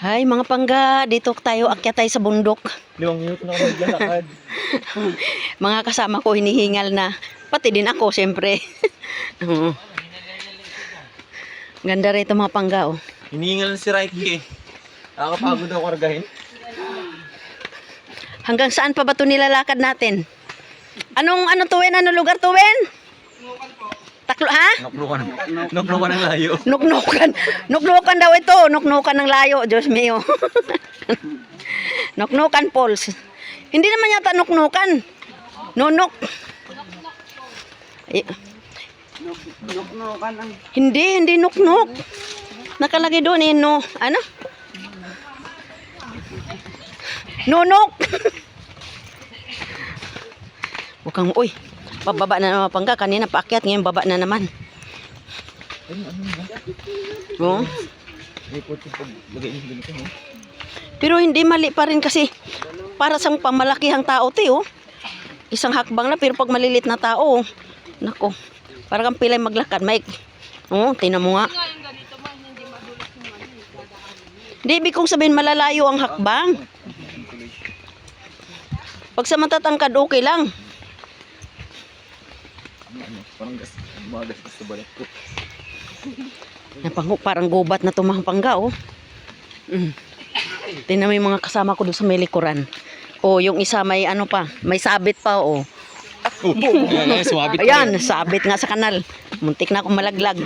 Hay, mga pangga, dito tayo, akyat tayo sa bundok. Limang minuto na ako naglalakad. Mga kasama ko hinihingal na. Pati din ako, siyempre. Oo. Ganda rito mga pangga, oh. Hinihingal na si Raiki eh. Nakakapagod ako kargahin. Hanggang saan pa ba ito nilalakad natin? Anong, ano tuwin? Ano lugar tuwin? Noklukan. Noklukan ng layo. Nuknukan. Nuknukan daw ito. Nuknukan ng layo. Diyos mio. nuknukan Pauls. Hindi naman yata nuknukan. Nunok. Eh, Hindi, hindi nuknuk. Nakalagay doon eh, no. Ano? Nunok. Bukang, uy, pababa na naman pangga. Kanina paakyat, ngayon baba na naman. Oo. May puti pag lagay niyo ganito. no? Pero hindi mali pa rin kasi para sa pamalakihang tao, te, oh. Isang hakbang na, pero pag malilit na tao, oh, nako, para kang pilay maglakad, Mike. Oo, oh, tinan mo nga. Hindi, ibig kong sabihin malalayo ang hakbang. Pag sa matatangkad, okay lang. Ano, parang gas. Mga gas gas sa balat ko. Napango, parang gubat na tumahapangga, oh. Mm. Tingnan mo yung mga kasama ko doon sa may likuran. Oh, yung isa may ano pa, may sabit pa, oh. Ayan, sabit nga sa kanal. Muntik na akong malaglag.